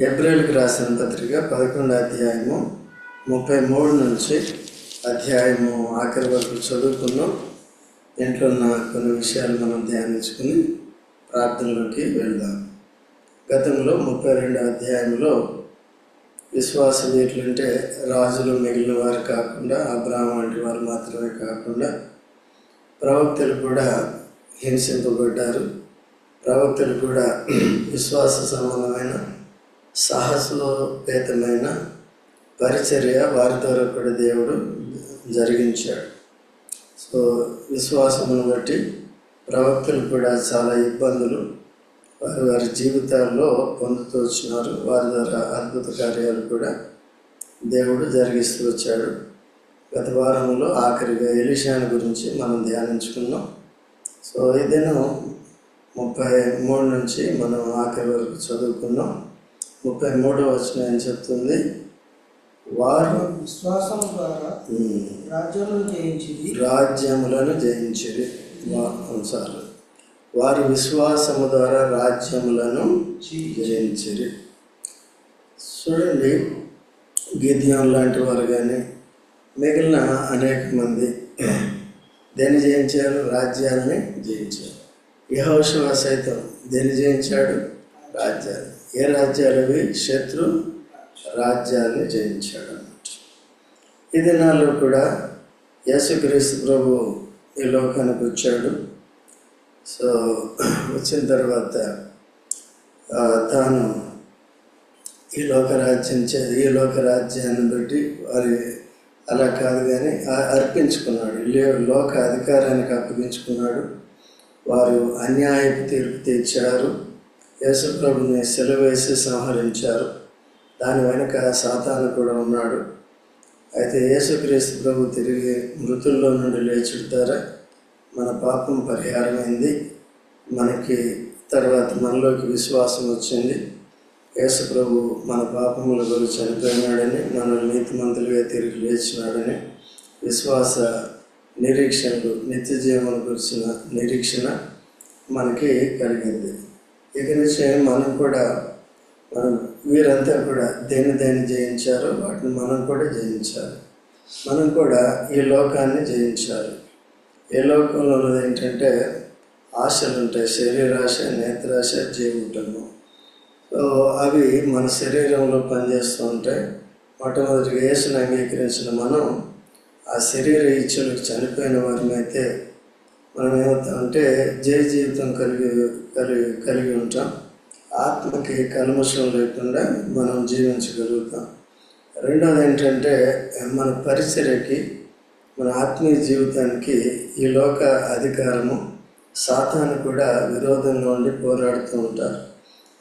ఏప్రిల్కి రాసిన పత్రిక పదకొండు అధ్యాయము ముప్పై మూడు నుంచి అధ్యాయము ఆఖరి వరకు చదువుకున్నాం. ఇంట్లో ఉన్న కొన్ని విషయాలు మనం ధ్యానించుకుని ప్రార్థనలోకి వెళ్దాం. గతంలో ముప్పై రెండు అధ్యాయంలో విశ్వాసం ఎట్లంటే రాజులు మిగిలిన వారు కాకుండా అబ్రాహం వంటి వారు మాత్రమే కాకుండా ప్రవక్తలు కూడా హింసింపబడ్డారు. ప్రవక్తలు కూడా విశ్వాస సంబంధమైన సాహసోపేతమైన పరిచర్య వారి ద్వారా కూడా దేవుడు జరిగించాడు. సో విశ్వాసమును బట్టి ప్రవక్తలు కూడా చాలా ఇబ్బందులు వారి వారి జీవితాల్లో పొందుతూ వచ్చినారు. వారి ద్వారా అద్భుత కార్యాలు కూడా దేవుడు జరిగిస్తూ వచ్చాడు. గత వారంలో ఆఖరిగా ఎలిషాని గురించి మనం ధ్యానించుకున్నాం. సో ఇదేను ముప్పై మూడు నుంచి మనం ఆఖరి వరకు చదువుకున్నాం. ముప్పై మూడో వచ్చిన చెప్తుంది? వారు విశ్వాసం ద్వారా ఉమ్, రాజ్యాలను జయించింది రాజ్యములను జయించిరి. సార్. వారి విశ్వాసము ద్వారా రాజ్యములను జయించిరి. చూడండి గిద్యం లాంటి వారు కానీ మిగిలిన అనేక మంది దేన్ని జయించారు? రాజ్యాలని జయించారు. యహోశివ సైతం దేన్ని జయించాడు? రాజ్యాలు ఏ రాజ్యాలవి శత్రు రాజ్యాన్ని జయించాడు అన్నమాట ఈ దినాల్లో కూడా యేసుక్రీస్తు ప్రభు ఈ లోకానికి వచ్చాడు. సో వచ్చిన తర్వాత తాను ఈ లోక రాజ్యం ఈ లోక రాజ్యాన్ని బట్టి వారి అలా కాదు కానీ అర్పించుకున్నాడు. లోక అధికారానికి అప్పగించుకున్నాడు. వారు అన్యాయపు తీర్పు తీర్చారు. యేసుప్రభుని సెలవేసి సంహరించారు. దాని వెనుక సాతాను కూడా ఉన్నాడు. అయితే యేసుక్రీస్తు ప్రభు తిరిగి మృతుల్లో నుండి లేచుడు ద్వారా మన పాపం పరిహారమైంది. మనకి తర్వాత మనలోకి విశ్వాసం వచ్చింది. యేసు ప్రభు మన పాపముల గురించి చనిపోయినాడని మనల్ని నీతిమంతులుగా తిరిగి లేచినాడని విశ్వాస నిరీక్షణలు నిత్య జీవన గురించిన నిరీక్షణ మనకి కలిగింది. ఇక నుంచి మనం కూడా మనం వీరంతా కూడా దేని దేన్ని జయించారో వాటిని మనం కూడా జయించాలి. మనం కూడా ఈ లోకాన్ని జయించాలి. ఏ లోకంలో ఉన్నది ఏంటంటే ఆశలు ఉంటాయి శరీరాశ నేత్రాశ జీవితము సో అవి మన శరీరంలో పనిచేస్తూ ఉంటాయి. మొట్టమొదటిగా వేసును అంగీకరించిన మనం ఆ శరీర ఇచ్చలకు చనిపోయిన వారమైతే మనం ఏమవుతామంటే జయ జీవితం కలిగి కలిగి కలిగి ఉంటాం. ఆత్మకి కల్మషం లేకుండా మనం జీవించగలుగుతాం. రెండోది ఏంటంటే మన పరిచర్యకి మన ఆత్మీయ జీవితానికి ఈ లోక అధికారము సాతాను కూడా విరోధంగా ఉండి పోరాడుతూ ఉంటారు.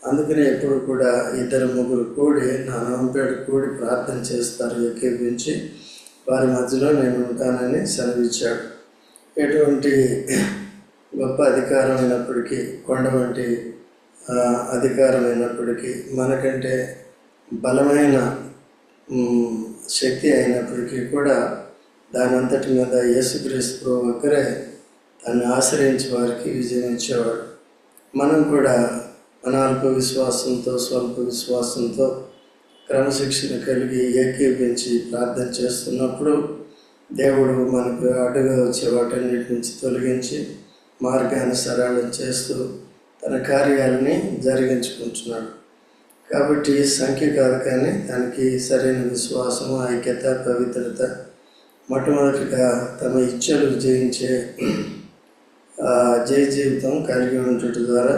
అందుకనే ఎప్పుడు కూడా ఇద్దరు ముగ్గురు కూడి నా నామపేట కూడి ప్రార్థన చేస్తారు ఎక్కిపించి వారి మధ్యలో నేను ఉంటానని సెలవిచ్చాడు. ఎటువంటి గొప్ప అధికారం అయినప్పటికీ కొండ వంటి అధికారం అయినప్పటికీ మనకంటే బలమైన శక్తి అయినప్పటికీ కూడా దాని అంతటి మీద యేసుక్రీస్తు ప్రభు ఒక్కరే తను ఆశ్రయించే వారికి విజయం ఇచ్చేవాడు. మనం కూడా మన అల్ప విశ్వాసంతో స్వల్ప విశ్వాసంతో క్రమశిక్షణ కలిగి ఏకీపించి ప్రార్థన చేస్తున్నప్పుడు దేవుడు మనకు అడ్డుగా వచ్చే వాటన్నిటి నుంచి తొలగించి మార్గాన్ని సరళం చేస్తూ తన కార్యాలని జరిగించుకుంటున్నాడు. కాబట్టి సంఖ్య కాదు కానీ దానికి సరైన విశ్వాసం ఐక్యత పవిత్రత మొట్టమొదటిగా తమ ఇచ్చలు జయించే జయ జీవితం కలిగి ఉండటం ద్వారా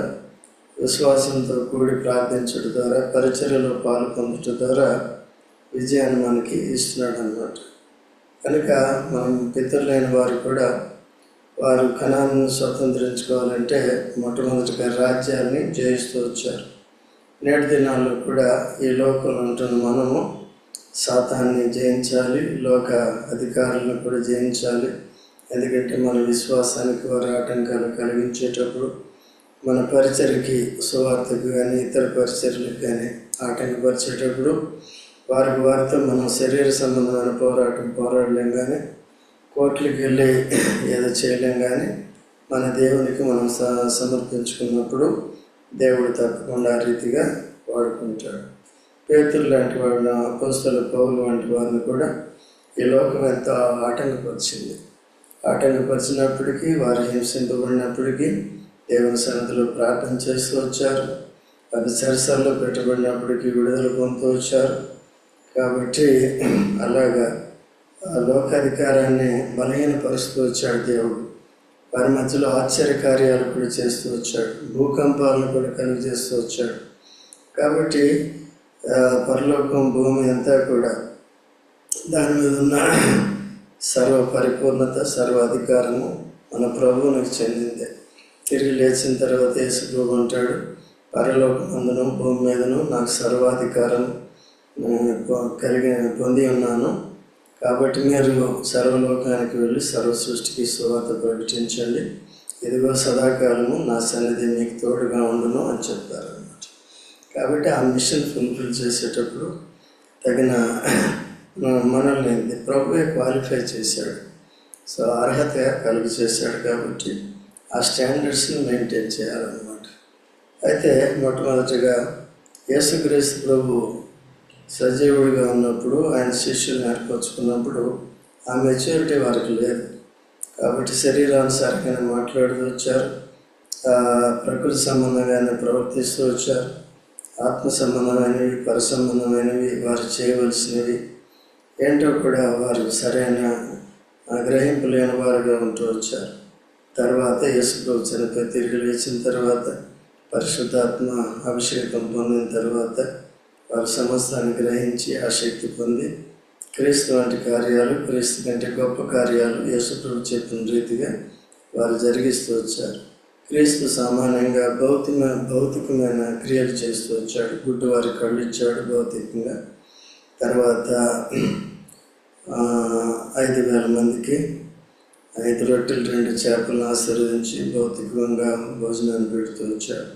విశ్వాసంతో కూడి ప్రార్థించడం ద్వారా పరిచర్యలో పాల్పొందటం ద్వారా విజయాన్ని మనకి ఇస్తున్నాడు అన్నమాట కనుక మనం పితరులైన వారు కూడా వారు కణాలను స్వతంత్రించుకోవాలంటే మొట్టమొదటిగా రాజ్యాన్ని జయిస్తూ వచ్చారు. నేటి దినాల్లో కూడా ఈ లోకంలో ఉంటున్న మనము శాతాన్ని జయించాలి లోక అధికారులను కూడా జయించాలి. ఎందుకంటే మన విశ్వాసానికి వారు ఆటంకాలు కలిగించేటప్పుడు మన పరిచయకి సువార్తకు కానీ ఇతర పరిచయలకు కానీ ఆటంకపరిచేటప్పుడు వారికి వారితో మనం శరీర సంబంధమైన పోరాటం పోరాడలేం కానీ కోర్టులకు వెళ్ళి ఏదో చేయలేం కానీ మన దేవునికి మనం స- సమర్పించుకున్నప్పుడు దేవుడు తప్పకుండా ఆ రీతిగా వాడుకుంటాడు. పేతులు లాంటి వాళ్ళని అపోస్తల పౌలు వంటి వారిని కూడా ఈ లోకం ఎంతో ఆటంకపరిచింది. ఆటంకపరిచినప్పటికీ వారు హింసింపబడినప్పటికీ దేవుని సన్నిధిలో ప్రార్థన చేస్తూ వచ్చారు. అది చెరసాల్లో పెట్టబడినప్పటికీ విడుదల పొందుతూ వచ్చారు. కాబట్టి అలాగా ఆ లోకాధికారాన్ని బలహీనపరుస్తూ వచ్చాడు దేవుడు. వారి మధ్యలో ఆశ్చర్య కార్యాలు కూడా చేస్తూ వచ్చాడు. భూకంపాలను కూడా కలుగజేస్తూ వచ్చాడు. కాబట్టి పరలోకం భూమి అంతా కూడా దాని మీద ఉన్న సర్వ పరిపూర్ణత సర్వ అధికారము మన ప్రభువునికి చెందిందే. తిరిగి లేచిన తర్వాత యేసు ప్రభు అంటాడు పరలోకమందును భూమి మీదను నాకు సర్వాధికారం కలిగి పొంది ఉన్నాను. కాబట్టి మీరు సర్వలోకానికి వెళ్ళి సర్వ సృష్టికి సువార్త ప్రకటించండి. ఇదిగో సదాకాలము నా సన్నిధి మీకు తోడుగా ఉండును అని చెప్తారు అన్నమాట కాబట్టి ఆ మిషన్ ఫుల్ఫిల్ చేసేటప్పుడు తగిన మనల్ని ప్రభువే క్వాలిఫై చేశాడు. సో అర్హత కలుగు చేశాడు కాబట్టి ఆ స్టాండర్డ్స్ని మెయింటైన్ చేయాలన్నమాట. అయితే మొట్టమొదటిగా యేసుక్రీస్తు ప్రభు సజీవుడిగా ఉన్నప్పుడు ఆయన శిష్యులు ఏర్పరచుకున్నప్పుడు ఆ మెచ్యూరిటీ వారికి లేదు. కాబట్టి శరీరానుసారంగానే మాట్లాడుతూ వచ్చారు. ప్రకృతి సంబంధమైన ప్రవర్తిస్తూ వచ్చారు. ఆత్మ సంబంధమైనవి పరసంబంధమైనవి వారు చేయవలసినవి. ఏంటో కూడా వారు సరైన గ్రహింపు లేని వారుగా ఉంటూ వచ్చారు. తర్వాత యేసుప్రభు చనిపోయి తిరిగి లేచిన తర్వాత పరిశుద్ధాత్మ అభిషేకం పొందిన తర్వాత వారు సమస్తాన్ని గ్రహించి ఆ శక్తి పొంది క్రీస్తు వంటి కార్యాలు క్రీస్తు కంటే గొప్ప కార్యాలు యేసుప్రభు చెప్పిన రీతిగా వారు జరిగిస్తూ వచ్చారు. క్రీస్తు సామాన్యంగా భౌతిక భౌతికమైన క్రియలు చేస్తూ వచ్చాడు. గుడ్డు వారి కళ్ళు ఇచ్చాడు భౌతికంగా. తర్వాత ఐదు వేల మందికి ఐదు రొట్టెలు రెండు చేపలను ఆశీర్వదించి భౌతికంగా భోజనాన్ని పెడుతూ వచ్చాడు.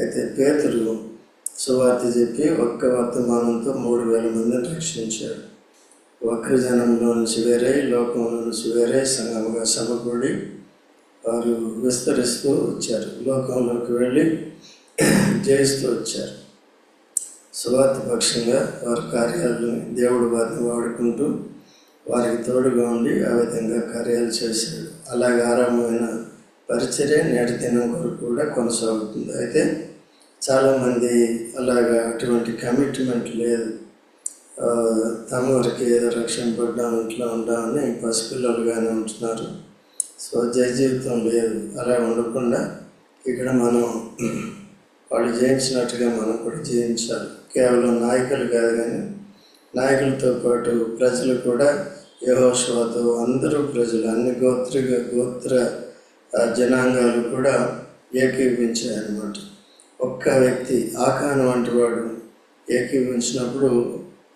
అయితే పేతురు సువార్త చెప్పి ఒక్క వర్తమానంతో మూడు వేల మందిని రక్షించాడు. వక్ర జనంలో నుంచి వేరే లోకంలో నుంచి వేరే సంఘముగా సభకూడి వారు విస్తరిస్తూ వచ్చారు. లోకంలోకి వెళ్ళి జయిస్తూ వచ్చారు. సువార్త పక్షంగా వారి కార్యాలను దేవుడు వారిని వాడుకుంటూ వారికి తోడుగా ఉండి ఆ విధంగా కార్యాలు చేశాడు. అలాగే ఆరంభమైన పరిచర్య నేటి దినం వరకు కూడా కొనసాగుతుంది. అయితే చాలామంది అలాగా అటువంటి కమిట్మెంట్ లేదు. తమరికి తమ ఏదో రక్షణ పడ్డాం ఇంట్లో ఉండామని పసిపిల్లలుగానే ఉంటున్నారు. సో జయ జీవితం లేదు. అలా ఉండకుండా ఇక్కడ మనం వాళ్ళు జయించినట్టుగా మనం కూడా జయించాలి. కేవలం నాయకులు కాదు కానీ నాయకులతో పాటు ప్రజలు కూడా యహోషువతో అందరూ ప్రజలు అన్ని గోత్రిక గోత్ర జనాంగాలు కూడా ఏకీభించాయన్నమాట ఒక్క వ్యక్తి ఆకాను వంటి వాడు ఏకీభవించినప్పుడు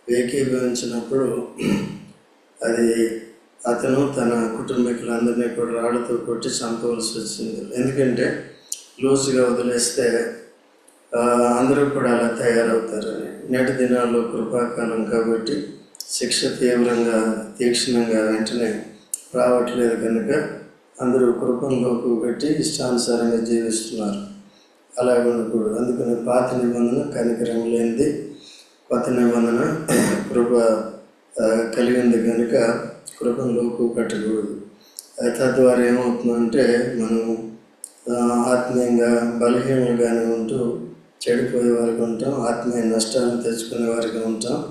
ఏకీభవించినప్పుడు అది అతను తన కుటుంబీకులందరినీ కూడా రాళ్ళతో కొట్టి చంపవలసి వచ్చింది. ఎందుకంటే లూజ్గా వదిలేస్తే అందరూ కూడా అలా తయారవుతారని నేటి దినాల్లో కృపాకాలం కాబట్టి శిక్ష తీవ్రంగా తీక్షణంగా వెంటనే రావట్లేదు కనుక అందరూ కృపంలోకి పెట్టి ఇష్టానుసారంగా జీవిస్తున్నారు. అలా ఉండకూడదు అందుకని పాత నిబంధన కనికరం లేనిది కొత్త నిబంధన కృప కలిగింది కనుక కృపంలోకి కట్టకూడదు అది తద్వారా ఏమవుతుందంటే మనం ఆత్మీయంగా బలహీనంగానే ఉంటూ చెడిపోయే వారికి ఉంటాం ఆత్మీయ నష్టాలను తెచ్చుకునే వారికి ఉంటాం.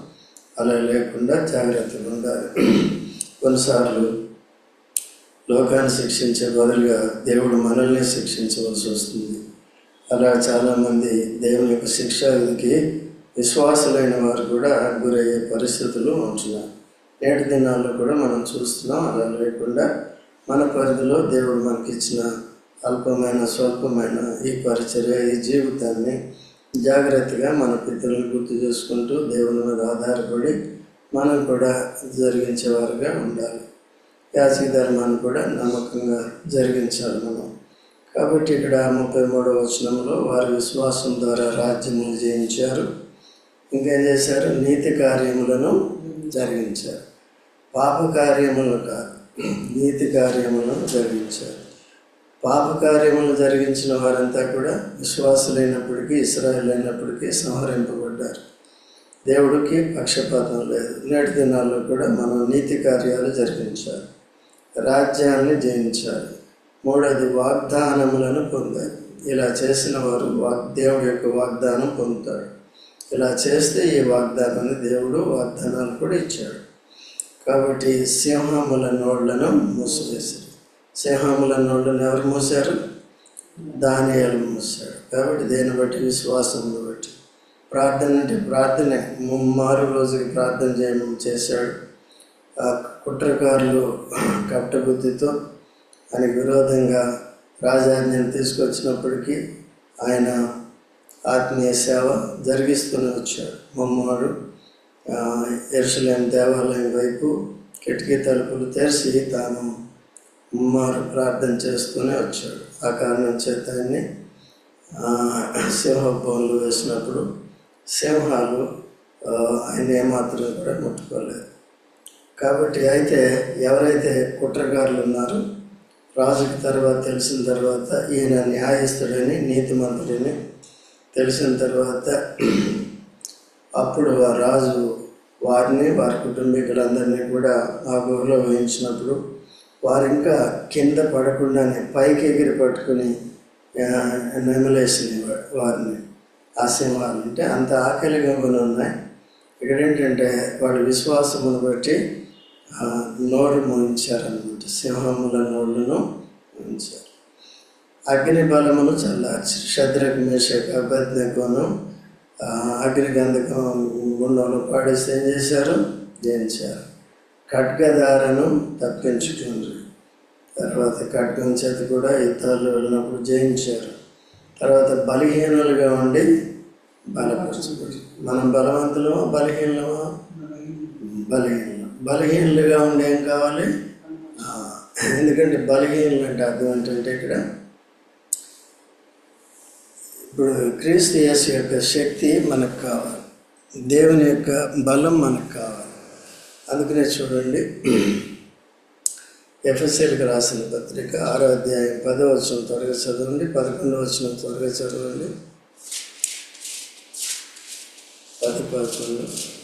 అలా లేకుండా జాగ్రత్తగా ఉండాలి. కొన్నిసార్లు లోకాన్ని శిక్షించే బదులుగా దేవుడు మనల్ని శిక్షించవలసి వస్తుంది. అలా చాలామంది దేవుని యొక్క శిక్షా విధికి విశ్వాసులైన వారు కూడా గురయ్యే పరిస్థితులు ఉంటున్నారు నేటి దినాల్లో కూడా మనం చూస్తున్నాం అలా లేకుండా మన పరిధిలో దేవుడు మనకిచ్చిన అల్పమైన స్వల్పమైన ఈ పరిచర్య ఈ జీవితాన్ని జాగ్రత్తగా మన పితరులు గుర్తు చేసుకుంటూ దేవుని మీద ఆధారపడి మనం కూడా జరిగించేవారుగా ఉండాలి. యాచక ధర్మాన్ని కూడా నమ్మకంగా జరిగించాలి మనం. కాబట్టి ఇక్కడ ముప్పై మూడవ వచనంలో వారి విశ్వాసం ద్వారా రాజ్యములు జయించారు. ఇంకేం చేశారు? నీతి కార్యములను జరిగించారు. పాప కార్యములను కాదు నీతి కార్యములను జరిగించారు. పాప కార్యములను జరిగించిన వారంతా కూడా విశ్వాసులైనప్పటికీ ఇస్రాయల్ అయినప్పటికీ సంహరింపబడ్డారు. దేవుడికి పక్షపాతం లేదు. నేటి దినాల్లో కూడా మనం నీతి కార్యాలు జరిపించాలి రాజ్యాన్ని జయించాలి. మూడోది వాగ్దానములను పొందాలి. ఇలా చేసిన వారు వాగ్ దేవుడి యొక్క వాగ్దానం పొందుతాడు ఇలా చేస్తే ఈ వాగ్దానాన్ని దేవుడు వాగ్దానాలు కూడా ఇచ్చాడు. కాబట్టి సింహముల నోళ్ళను మూసివేశారు. సింహముల నోళ్ళను ఎవరు మూసారు దానియాలు మూసాడు కాబట్టి దేన్ని బట్టి? విశ్వాసమును బట్టి. ప్రార్థన అంటే ప్రార్థనే. ముమ్మారు రోజుకి ప్రార్థన చేయడం చేశాడు. ఆ కుట్రకారులు కట్టబుద్ధితో ఆయనకు విరోధంగా రాజాజ్ఞను తీసుకొచ్చినప్పటికీ ఆయన ఆత్మీయ సేవ జరిగిస్తూనే వచ్చాడు. మమ్మవాడు ఎరుసలేం దేవాలయం వైపు కిటికీ తలుపులు తెరిచి తాను ముమ్మారు ప్రార్థన చేస్తూనే వచ్చాడు. ఆ కారణం చేత ఆయన్ని ఆ, సింహభవన్లు వేసినప్పుడు సింహాలు ఆయన ఏమాత్రం కూడా ముట్టుకోలేదు. కాబట్టి అయితే ఎవరైతే కుట్రగారులు ఉన్నారో రాజుకి తర్వాత తెలిసిన తర్వాత ఈయన న్యాయస్థుడని నీతిమంతుడని తెలిసిన తర్వాత అప్పుడు ఆ రాజు వారిని వారి కుటుంబీకులందరినీ కూడా ఆ గుహలో వేయించినప్పుడు వారు ఇంకా కింద పడకుండానే పైకి ఎగిరి పట్టుకుని నెమలేసింది వారిని ఆశయం అంటే అంత ఆకలిగా ఉన్నాయి. ఇక్కడ ఏంటంటే వాళ్ళ విశ్వాసమును బట్టి నోరు మోయించారనమాట సింహముల నోళ్ళను మోయించారు. అగ్ని బలమును చల్లార్చి శత్రుఘ్ మేషక అభ్యర్థకును అగ్ని గంధకం గుండంలో పాడేసి ఏం చేశారు? జయించారు. ఖడ్గదారను తప్పించుకుండ్రు తర్వాత ఖడ్గం చేతి కూడా ఇతరులు వెళ్ళినప్పుడు జయించారు. తర్వాత బలహీనులుగా ఉండి బలపరచబడి మనం బలవంతులమా బలహీనమా బలహీన బలహీనులుగా ఉండే ఏం కావాలి? ఎందుకంటే బలహీనులు అంటే అర్థం ఏంటంటే ఇక్కడ ఇప్పుడు క్రీస్తు యేసు యొక్క శక్తి మనకు కావాలి. దేవుని యొక్క బలం మనకు కావాలి. అందుకనే చూడండి ఎఫ్ఎస్ఎల్కి రాసిన పత్రిక ఆరో అధ్యాయం పదో వచ్చిన త్వరగా చదవండి పదకొండో వచ్చిన త్వరగా చదవండి. పది పదకొండు.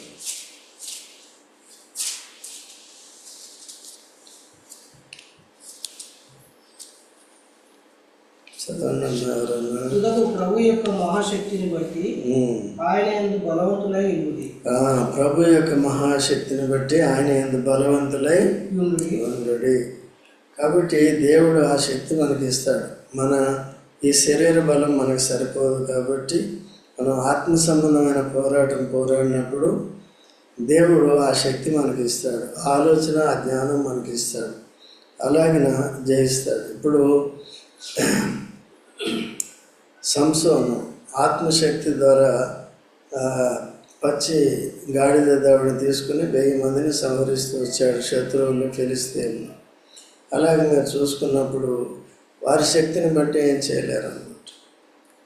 చదవండి ప్రభు యొక్క మహాశక్తిని బట్టి. ఆయన ఎందు బలవంతులై ఉండి ఆ, ప్రభు యొక్క మహాశక్తిని బట్టి ఆయన ఎందు బలవంతులై ఉండి ఉండడి. కాబట్టి దేవుడు ఆ శక్తి మనకి ఇస్తాడు. మన ఈ శరీర బలం మనకు సరిపోదు కాబట్టి మనం ఆత్మ సంబంధమైన పోరాటం పోరాడినప్పుడు దేవుడు ఆ శక్తి మనకి ఇస్తాడు. ఆలోచన ఆ జ్ఞానం మనకి ఇస్తాడు. అలాగిన జయిస్తాడు. ఇప్పుడు సంసోను ఆత్మశక్తి ద్వారా పచ్చి గాడిద దవడిని తీసుకుని వెయ్యి మందిని సంహరిస్తూ వచ్చాడు శత్రువులు ఫిలిస్తీన్లు. అలాగే మీరు చూసుకున్నప్పుడు వారి శక్తిని బట్టి ఏం చేయలేరు అనమాట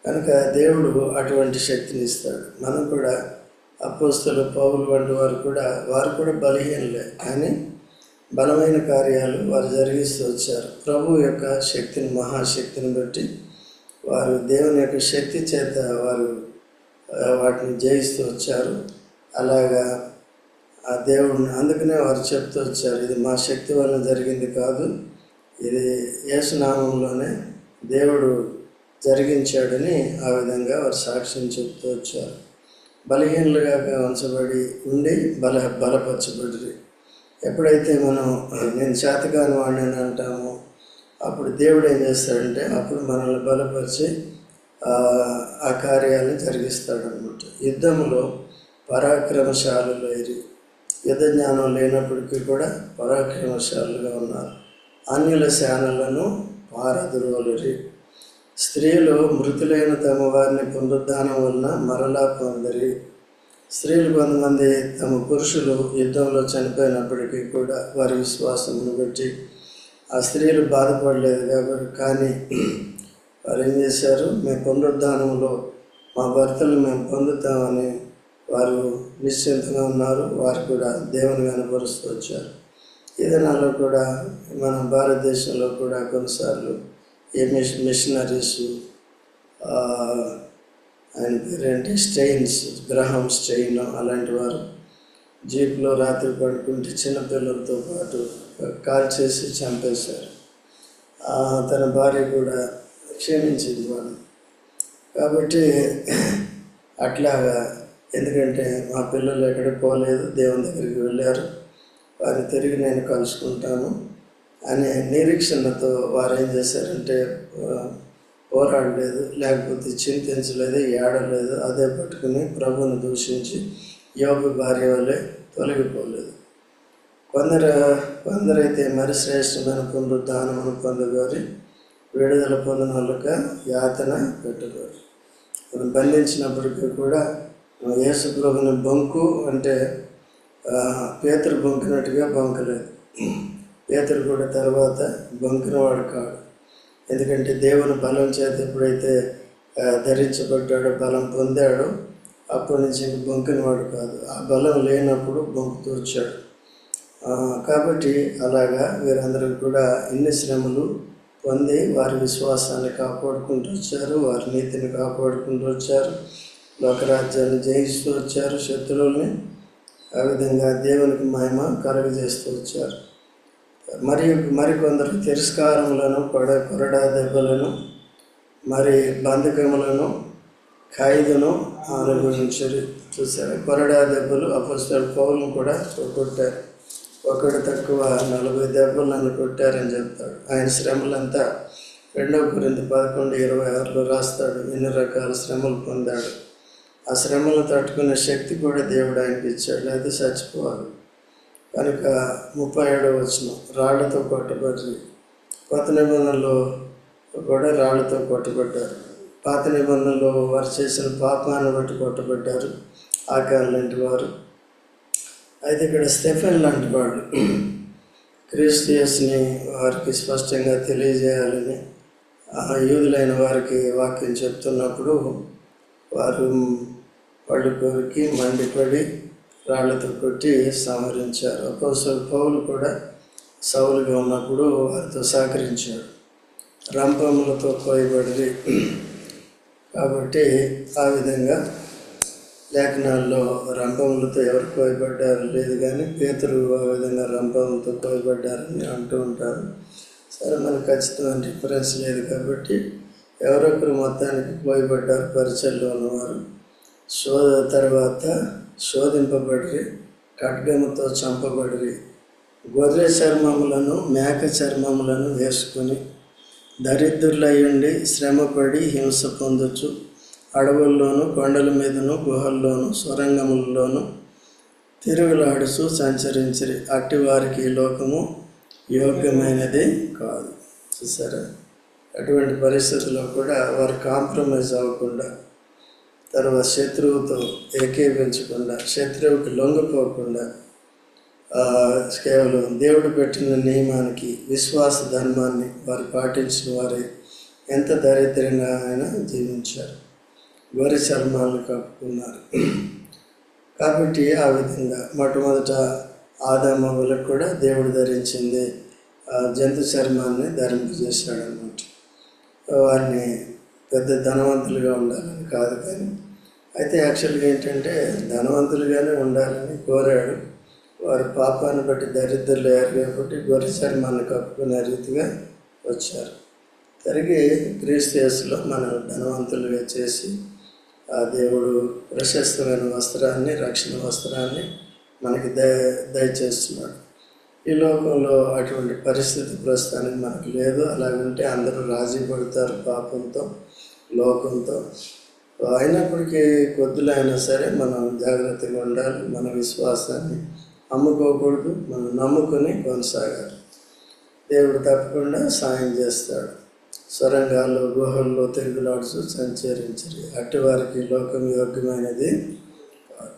కనుక దేవుడు అటువంటి శక్తిని ఇస్తాడు. మనం కూడా అపోస్తులు పౌలు వంటి వారు కూడా వారు కూడా బలహీనలే. కానీ బలమైన కార్యాలు వారు జరిగిస్తూ వచ్చారు. ప్రభు యొక్క శక్తిని మహాశక్తిని బట్టి వారు దేవుని యొక్క శక్తి చేత వారు వాటిని జయిస్తూ వచ్చారు. అలాగా ఆ దేవుడిని అందుకనే వారు చెప్తూ వచ్చారు ఇది మా శక్తి వలన జరిగింది కాదు ఇది యేసునామంలోనే దేవుడు జరిగించాడని ఆ విధంగా వారు సాక్ష్యం చెప్తూ వచ్చారు. బలహీనులుగా వంచబడి ఉండి బల బలపరచబడి ఎప్పుడైతే మనం నేను చేతకాని వాడిని అని అంటామో అప్పుడు దేవుడు ఏం చేస్తాడంటే అప్పుడు మనల్ని బలపరిచి ఆ, ఆ కార్యాలను జరిగిస్తాడనమాట. యుద్ధంలో పరాక్రమశాలు ఎరి యుద్ధ జ్ఞానం లేనప్పటికీ కూడా పరాక్రమశాలుగా ఉన్నారు. అన్యుల శానలను పారదురోలురి స్త్రీలు మృతులైన తమ వారిని పునరుద్ధానం వలన మరలా పొందరి స్త్రీలు కొంతమంది తమ పురుషులు యుద్ధంలో చనిపోయినప్పటికీ కూడా వారి విశ్వాసమును బట్టి ఆ స్త్రీలు బాధపడలేదు కాబట్టి కానీ వారు ఏం చేశారు? మేము పునరుద్ధానంలో మా భర్తలు మేము పొందుతామని వారు నిశ్చింతగా ఉన్నారు. వారు కూడా దేవుని కనపరుస్తూ వచ్చారు. ఈ దినాల్లో కూడా మన భారతదేశంలో కూడా కొన్నిసార్లు ఈ మిష మిషనరీస్ ఆయన పేరేంటి? స్టెయిన్స్ గ్రహం స్టెయిన్ అలాంటి వారు జీప్లో రాత్రి పడుకుంటే చిన్నపిల్లలతో పాటు కాల్ చేసి చంపేశారు. తన భార్య కూడా క్షమించింది వాళ్ళు కాబట్టి అట్లాగా ఎందుకంటే మా పిల్లలు ఎక్కడికి పోలేదు దేవుని దగ్గరికి వెళ్ళారు. వారిని తిరిగి నేను కలుసుకుంటాను అనే నిరీక్షణతో వారు ఏం చేశారంటే పోరాడలేదు లేకపోతే చింతించలేదు ఏడలేదు అదే పట్టుకుని ప్రభువుని దూషించి యోగ భార్య వల్లే తొలగిపోలేదు. కొందరు కొందరైతే మరి శ్రేష్టమైన పునరుద్ధానమును పొందగోరి విడుదల పొందిన వాళ్ళక యాతన పెట్టుకోరు. మనం బంధించినప్పటికీ కూడా యేసు ప్రభుని బొంకు అంటే ఆ, పేతురు బొంకినట్టుగా బొంకలేదు. పేతురు కూడా తర్వాత బొంకినవాడు కాడు. ఎందుకంటే దేవుని బలం చేత ఎప్పుడైతే ధరించబడ్డాడో బలం పొందాడో అప్పటి నుంచి ఇంక బొంకినవాడు కాదు. ఆ బలం లేనప్పుడు బొంకు వచ్చాడు. కాబట్టి అలాగా వీరందరూ కూడా ఇన్ని శ్రమలు పొంది వారి విశ్వాసాన్ని కాపాడుకుంటూ వచ్చారు వారి నీతిని కాపాడుకుంటూ వచ్చారు లోకరాజ్యాన్ని జయిస్తూ వచ్చారు శత్రువుల్ని ఆ విధంగా దేవునికి మహిమ కలుగజేస్తూ వచ్చారు. మరి మరికొందరు తిరస్కారములను పడ కొరడా దెబ్బలను మరి బంధకములను ఖైదును అనుభవించరు. చూసారా కొరడా దెబ్బలు అపస్తుల పౌలను కూడా కొట్టారు ఒకడు తక్కువ నలభై దెబ్బలు నన్ను కొట్టారని చెప్తాడు. ఆయన శ్రమలంతా రెండవ కొరింత పదకొండు ఇరవై ఆరులో రాస్తాడు. ఎన్ని రకాల శ్రమలు పొందాడు. ఆ శ్రమను తట్టుకునే శక్తి కూడా దేవుడు ఆయనకి ఇచ్చాడు. లేదా చచ్చిపోవాలి. కనుక ముప్పై ఏడవ వచ్చిన రాళ్ళతో కొట్టబడి కొత్త నిబంధనలో కూడా రాళ్ళతో కొట్టబడ్డారు. పాత నిబంధనలో వారు చేసిన పాపాన్ని బట్టి కొట్టబడ్డారు. ఆకారం లాంటి వారు. అయితే ఇక్కడ స్టెఫెన్ లాంటి వాళ్ళు క్రిస్టియస్ని వారికి స్పష్టంగా తెలియజేయాలని ఆ యూదులైన వారికి వాక్యం చెప్తున్నప్పుడు వారు పళ్ళు కోరికి మండిపడి రాళ్ళతో కొట్టి సంహరించారు. ఒక్కోసారి పౌలు కూడా సౌలుగా ఉన్నప్పుడు వారితో సహకరించాడు. రంపములతో పోయబడి కాబట్టి ఆ విధంగా లేఖనాల్లో రంభములతో ఎవరు కోయబడ్డారు లేదు కానీ పేతురు ఆ విధంగా రంభములతో కోయబడ్డారని అంటూ ఉంటారు. సరే మనకు ఖచ్చితమైన డిఫరెన్స్ లేదు కాబట్టి ఎవరొకరు మొత్తానికి కోయబడ్డారు పరిచయంలో ఉన్నవారు. శోధ తర్వాత శోధింపబడి ఖడ్గముతో చంపబడి గొర్రె చర్మములను మేక చర్మములను వేసుకొని దరిద్రులయ్యుండి శ్రమపడి హింస పొందొచ్చు అడవుల్లోనూ కొండల మీదను గుహల్లోనూ సొరంగముల్లోనూ తిరుగులాడుచు సంచరించిరి. అట్టి వారికి ఈ లోకము యోగ్యమైనది కాదు. చూసారా? అటువంటి పరిస్థితుల్లో కూడా వారు కాంప్రమైజ్ అవ్వకుండా తర్వాత శత్రువుతో ఏకీపించకుండా శత్రువుకి లొంగిపోకుండా కేవలం దేవుడు పెట్టిన నియమానికి విశ్వాస ధర్మాన్ని వారు పాటించిన వారే ఎంత దరిద్రంగా అయినా జీవించారు. గొర్రె చర్మాలను కప్పుకున్నారు. కాబట్టి ఆ విధంగా మొట్టమొదట ఆదామవులకు కూడా దేవుడు ధరించింది ఆ జంతు చర్మాన్ని ధరింపజేశాడు వారిని పెద్ద ధనవంతులుగా ఉండాలని కాదు కానీ అయితే యాక్చువల్గా ఏంటంటే ధనవంతులుగానే ఉండాలని కోరాడు. వారి పాపాన్ని బట్టి దరిద్రులు అయ్యారు కాబట్టి గొర్రె చర్మాన్ని కప్పుకునే రీతిగా వచ్చారు. తిరిగి క్రీస్తు మనం ధనవంతులుగా చేసి ఆ దేవుడు ప్రశస్తమైన వస్త్రాన్ని రక్షణ వస్త్రాన్ని మనకి దయ దయచేస్తున్నాడు. ఈ లోకంలో అటువంటి పరిస్థితి ప్రస్తుతానికి మనకు లేదు. అలాగంటే అందరూ రాజీ పడతారు పాపంతో లోకంతో. అయినప్పటికీ కొద్దులైనా సరే మనం జాగ్రత్తగా ఉండాలి. మన విశ్వాసాన్ని అమ్ముకోకూడదు మనం నమ్ముకొని కొనసాగాలి. దేవుడు తప్పకుండా సాయం చేస్తాడు. సొరంగాల్లో గుహల్లో తిరుగులాడుచు సంచరించరు అట్టి వారికి లోకం యోగ్యమైనది కాదు.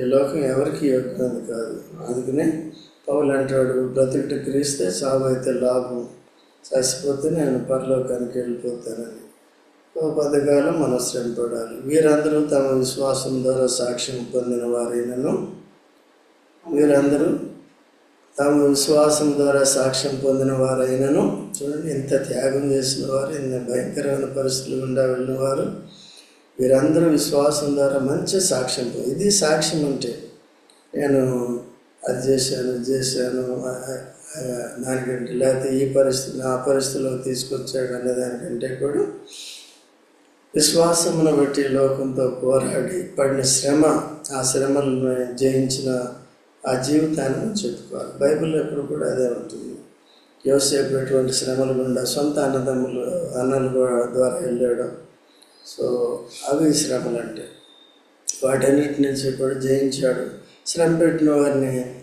ఈ లోకం ఎవరికి యోగ్యమైనది కాదు. అందుకనే పౌలు అంటాడు బ్రతుకుటి క్రీస్తే సాగు అయితే లాభం. చచ్చిపోతే నేను పరలోకానికి వెళ్ళిపోతానని. ఓ పథకాలు మనం శ్రమపడాలి. వీరందరూ తమ విశ్వాసం ద్వారా సాక్ష్యం పొందిన వారైనను వీరందరూ తమ విశ్వాసం ద్వారా సాక్ష్యం పొందిన వారైనను చూడండి ఇంత త్యాగం చేసిన వారు ఇంత భయంకరమైన పరిస్థితులు గుండా వెళ్ళినవారు వీరందరూ విశ్వాసం ద్వారా మంచి సాక్ష్యం ఇది సాక్ష్యం అంటే నేను అది చేశాను ఇది చేశాను దానికంటే లేకపోతే ఈ పరిస్థితి ఆ పరిస్థితిలో తీసుకొచ్చాడు అనే దానికంటే కూడా విశ్వాసమును బట్టి లోకంతో పోరాడి పడిన శ్రమ ఆ శ్రమలను జయించిన ఆ జీవితాన్ని చెప్పుకోవాలి. బైబిల్లో ఎప్పుడు కూడా అదే ఉంటుంది. యోసేపు ఎటువంటి శ్రమలు గుండా సొంత అన్నదమ్ములు అన్నల ద్వారా వెళ్ళాడు. సో అవి శ్రమలు అంటే వాటన్నిటి నుంచి కూడా జయించాడు. శ్రమ పెట్టిన వారిని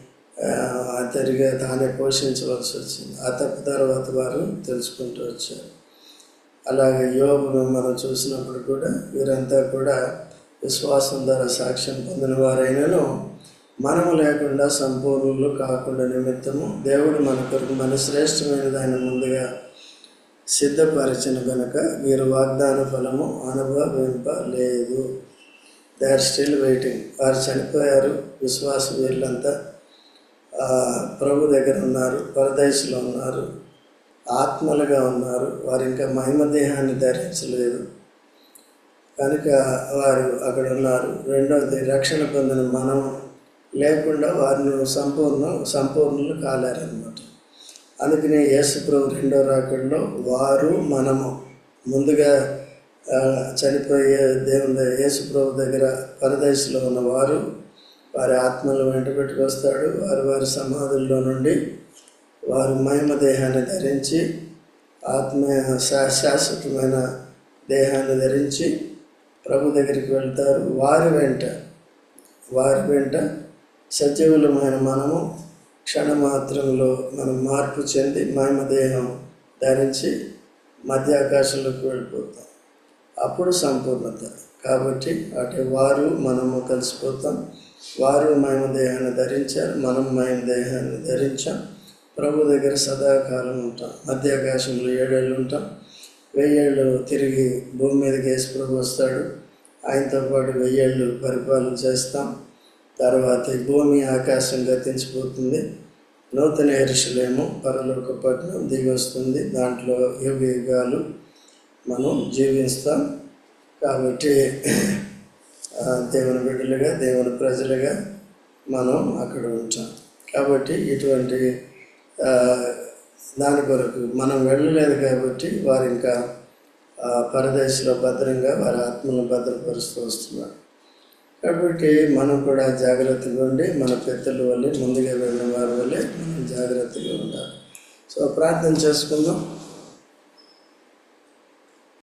తిరిగి తానే పోషించవలసి వచ్చింది. ఆ తప్పు తర్వాత వారు తెలుసుకుంటూ వచ్చారు. అలాగే యోగును మనం చూసినప్పుడు కూడా వీరంతా కూడా విశ్వాసం ద్వారా సాక్ష్యం పొందిన వారైనను మనము లేకుండా సంపూర్ణులు కాకుండా నిమిత్తము దేవుడు మన కొరకు మన శ్రేష్టమైన దాన్ని ముందుగా సిద్ధపరిచిన కనుక వీరు వాగ్దాన ఫలము అనుభవింప లేదు. దే ఆర్ స్టిల్ వెయిటింగ్ వారు చనిపోయారు. విశ్వాసం వీళ్ళంతా ప్రభు దగ్గర ఉన్నారు. పరదేశంలో ఉన్నారు. ఆత్మలుగా ఉన్నారు. వారు ఇంకా మహిమ దేహాన్ని ధరించలేదు. కనుక వారు అక్కడ ఉన్నారు. రెండవది రక్షణ పొందిన మనం లేకుండా వారిని సంపూర్ణ సంపూర్ణులు కాలేరన్నమాట. అందుకనే యేసుప్రభు రెండో రాకడలో వారు మనము ముందుగా చనిపోయే దేవుని యేసుప్రభు దగ్గర పరదేశంలో ఉన్నవారు వారి ఆత్మలు వెంట పెట్టుకొస్తాడు. వారు వారి సమాధుల్లో నుండి వారు మహిమ దేహాన్ని ధరించి ఆత్మ శా- శాశ్వతమైన దేహాన్ని ధరించి ప్రభు దగ్గరికి వెళ్తారు. వారి వెంట వారి వెంట సజీవులమైన మనము క్షణమాత్రంలో మనం మార్పు చెంది మహిమదేహం ధరించి మధ్య ఆకాశంలోకి వెళ్ళిపోతాం. అప్పుడు సంపూర్ణత. కాబట్టి అటు వారు మనము కలిసిపోతాం. వారు మహిమదేహాన్ని ధరించారు. మనం మహిమ దేహాన్ని ధరించాం. ప్రభు దగ్గర సదాకాలం ఉంటాం. మధ్య ఆకాశంలో ఏడేళ్ళు ఉంటాం. వెయ్యేళ్ళు తిరిగి భూమి మీదకి వేసి ప్రభు వస్తాడు. ఆయనతో పాటు వెయ్యేళ్ళు పరిపాలన చేస్తాం. తర్వాత భూమి ఆకాశం గతించిపోతుంది. నూతన ఎరుషులేమో పరలోక పట్టణం దిగి వస్తుంది. దాంట్లో యుగ యుగాలు మనం జీవిస్తాం. కాబట్టి దేవుని బిడ్డలుగా దేవుని ప్రజలుగా మనం అక్కడ ఉంటాం. కాబట్టి ఇటువంటి దాని కొరకు మనం వెళ్ళలేదు కాబట్టి వారు ఇంకా పరదేశంలో భద్రంగా వారి ఆత్మను భద్రపరుస్తూ వస్తున్నారు. కాబట్టి మనం కూడా జాగ్రత్తగా ఉండి మన పెద్దల వల్లే ముందుగా వెళ్ళిన వారి వల్లే మనం జాగ్రత్తగా ఉండాలి. సో ప్రార్థన చేసుకుందాం.